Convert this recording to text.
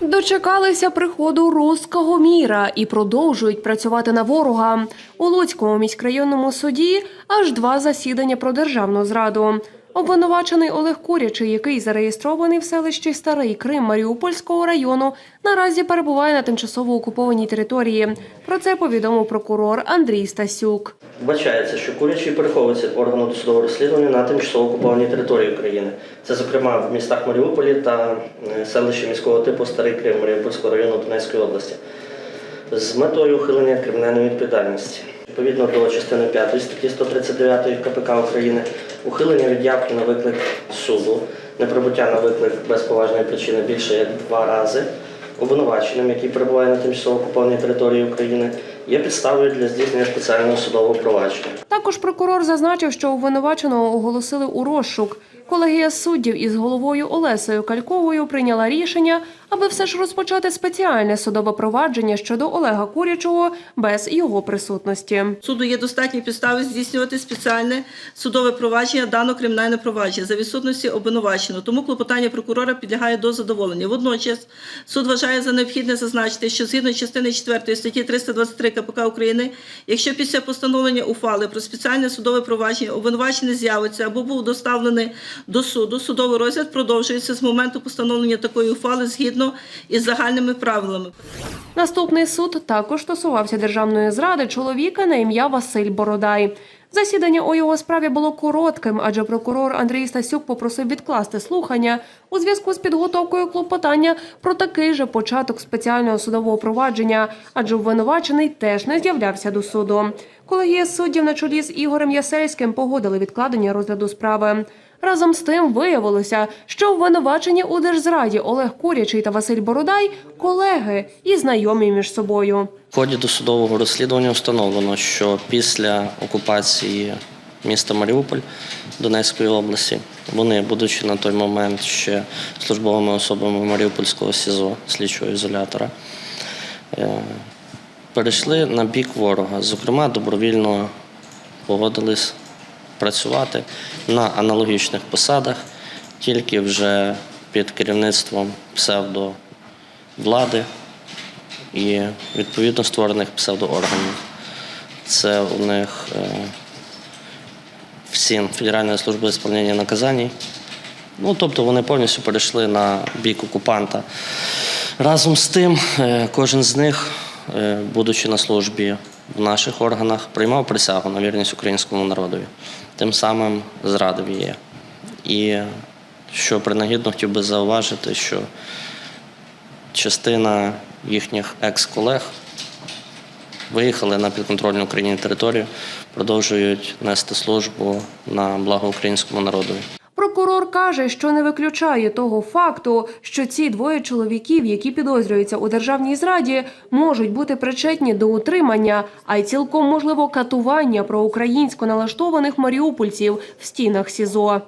Дочекалися приходу руського міра і продовжують працювати на ворога. У Луцькому міськрайонному суді аж два засідання про державну зраду. Обвинувачений Олег Курячий, який зареєстрований в селищі Старий Крим Маріупольського району, наразі перебуває на тимчасово окупованій території. Про це повідомив прокурор Андрій Стасюк. Вбачається, що курячий переховується органу досудового розслідування на тимчасово окупованій території України. Це, зокрема, в містах Маріуполі та е, селищі міського типу Старий Крим Маріупольського району Донецької області з метою ухилення кримінальної відповідальності. Відповідно до частини 5 статті 139 КПК України, ухилення від явки на виклик суду, неприбуття на виклик без поважної причини більше як два рази, обвинуваченим, який перебуває на тимчасово окупованій території України, є підставою для здійснення спеціального судового провадження. Також прокурор зазначив, що обвинуваченого оголосили у розшук. Колегія суддів із головою Олесею Кальковою прийняла рішення, аби все ж розпочати спеціальне судове провадження щодо Олега Курячого без його присутності. Суду є достатні підстави здійснювати спеціальне судове провадження дано кримінальне провадження за відсутності обвинуваченого. Тому клопотання прокурора підлягає до задоволення. Водночас суд вважає за необхідне зазначити, що згідно частини 4 статті 323 КПК України, якщо після постановлення ухвали про спеціальне судове провадження обвинувачений з'явиться або був доставлений до суду, судовий розгляд продовжується з моменту постановлення такої ухвали згідно із загальними правилами. Наступний суд також стосувався державної зради чоловіка на ім'я Василь Бородай. Засідання у його справі було коротким, адже прокурор Андрій Стасюк попросив відкласти слухання у зв'язку з підготовкою клопотання про такий же початок спеціального судового провадження, адже обвинувачений теж не з'являвся до суду. Колегія суддів на чолі з Ігорем Ясельським погодили відкладення розгляду справи. Разом з тим виявилося, що обвинувачені у держзраді Олег Курячий та Василь Бородай колеги і знайомі між собою. В ході досудового розслідування встановлено, що після окупації міста Маріуполь Донецької області вони, будучи на той момент ще службовими особами Маріупольського СІЗО, слідчого ізолятора, е, перейшли на бік ворога. Зокрема, добровільно погодились працювати на аналогічних посадах, тільки вже під керівництвом псевдовлади і відповідно створених псевдоорганів. Це у них е, всім Федеральної служби сповнення наказань. Ну, тобто вони повністю перейшли на бік окупанта. Разом з тим, е, кожен з них, е, будучи на службі в наших органах, приймав присягу на вірність українському народові. Тим самим зрадив її. І що принагідно хотів би зауважити, що частина їхніх екс-колег виїхали на підконтрольну Україні територію, продовжують нести службу на благо українському народові. Прокурор каже, що не виключає того факту, що ці двоє чоловіків, які підозрюються у державній зраді, можуть бути причетні до утримання, а й цілком можливо катування проукраїнсько налаштованих маріупольців в стінах СІЗО.